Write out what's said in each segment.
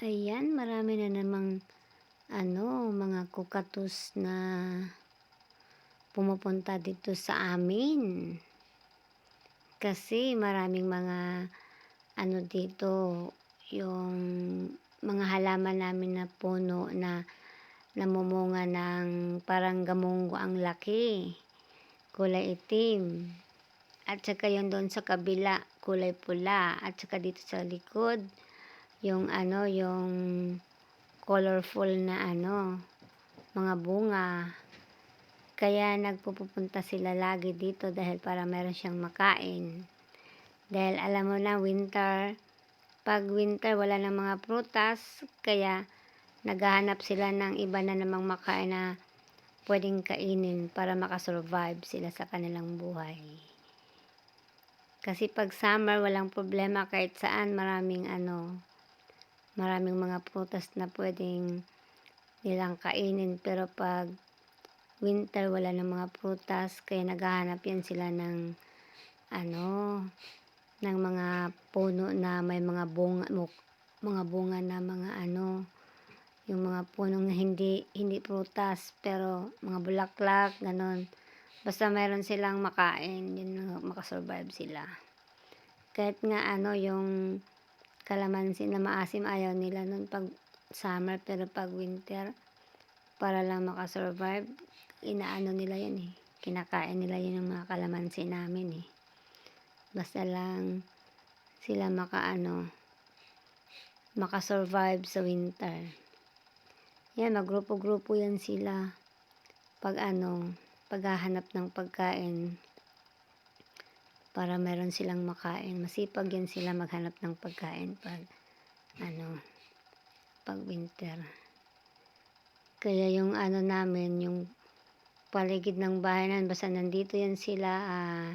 Ayan, marami na namang ano, mga kukatus na pumupunta dito sa amin. Kasi maraming mga ano dito, yung mga halaman namin na puno na namumunga ng parang gamunggo ang laki, kulay itim. At saka yung doon sa kabila, kulay pula. At saka dito sa likod, yung ano, yung colorful na ano, mga bunga. Kaya nagpupunta sila lagi dito dahil para meron siyang makain. Dahil alam mo na, winter, pag winter wala ng mga prutas, kaya naghahanap sila ng iba na namang makain na pwedeng kainin para makasurvive sila sa kanilang buhay. Kasi pag summer, walang problema kahit saan, maraming ano, maraming mga prutas na pwedeng nilang kainin. Pero pag winter, wala ng mga prutas, kaya naghahanap yan sila ng ano, ng mga puno na may mga bunga, mga bunga na mga ano, yung mga punong hindi hindi prutas pero mga bulaklak ganon basta meron silang makain yun makasurvive sila kahit nga ano yung kalamansi na maasim ayaw nila nun pag summer pero pag winter para lang makasurvive inaano nila yan eh. Kinakain nila yun yung mga kalamansi namin eh. Basta lang sila makaano makasurvive sa winter. Yan, magrupo-grupo yan sila. Pag ano, paghahanap ng pagkain para meron silang makain. Masipag yan sila maghanap ng pagkain pag ano, pag winter. Kaya yung ano namin, yung paligid ng bahay namin, basta nandito yan sila, ah,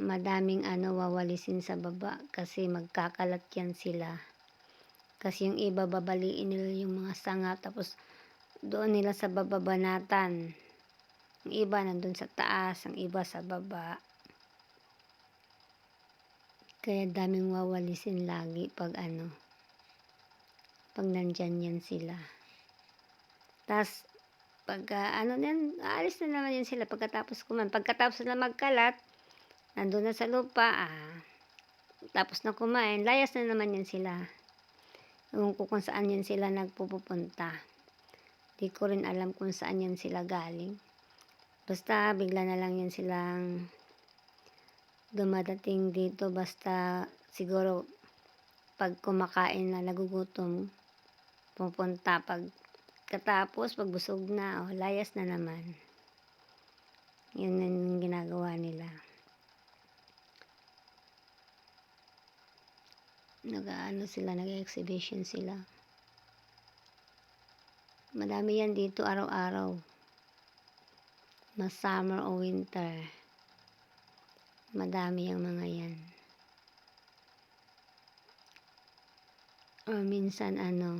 madaming ano, wawalisin sa baba kasi magkakalat yan sila. Kasi yung iba babaliin nila yung mga sanga tapos doon nila sa bababanatan. Ang iba nandun sa taas, ang iba sa baba. Kaya daming wawalisin lagi pag ano, pag nandyan yan sila. Tapos, pag uh, ano yan, aalis na naman yan sila pagkatapos kumain. Pagkatapos na magkalat, nandun na sa lupa, ah, tapos na kumain, layas na naman yan sila. Ewan ko kung saan yan sila nagpupunta. Di ko rin alam kung saan yan sila galing. Basta bigla na lang yan silang dumadating dito. Basta siguro pag kumakain na nagugutom, pupunta. Pag katapos, pag busog na, oh, layas na naman. Yun yung ginagawa nila. nag-ano sila, nag-exhibition sila. Madami yan dito araw-araw. Mas summer o winter. Madami yung mga yan. Or minsan ano,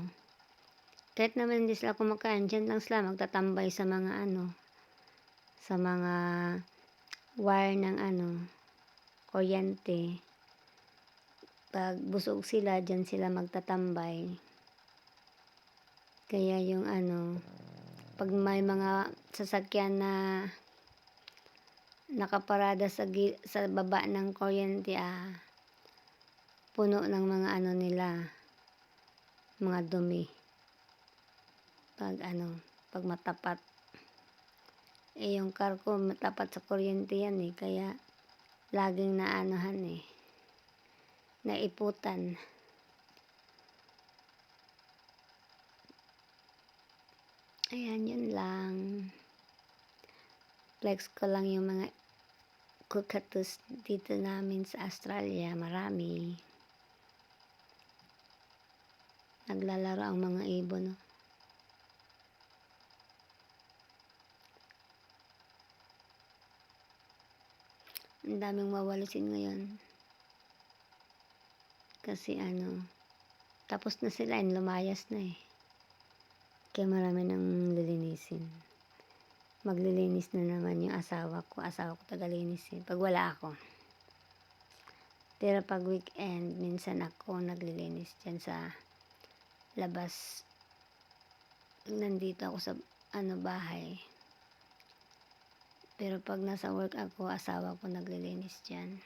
kahit naman hindi sila kumakain, dyan lang sila magtatambay sa mga ano, sa mga wire ng ano, kuryente pag busog sila, dyan sila magtatambay. Kaya yung ano, pag may mga sasakyan na nakaparada sa, sa baba ng kuryente, ah, puno ng mga ano nila, mga dumi. Pag ano, pag matapat. Eh, yung car ko matapat sa kuryente yan eh, kaya laging naanohan eh naiputan. Ayan, yun lang. Flex ko lang yung mga kukatus dito namin sa Australia. Marami. Naglalaro ang mga ibon. No? Ang daming mawalisin ngayon. Kasi ano, tapos na sila lumayas na eh. Kaya marami nang lilinisin. Maglilinis na naman yung asawa ko. Asawa ko tagalinis eh. Pag wala ako. Pero pag weekend, minsan ako naglilinis dyan sa labas. Nandito ako sa ano bahay. Pero pag nasa work ako, asawa ko naglilinis diyan.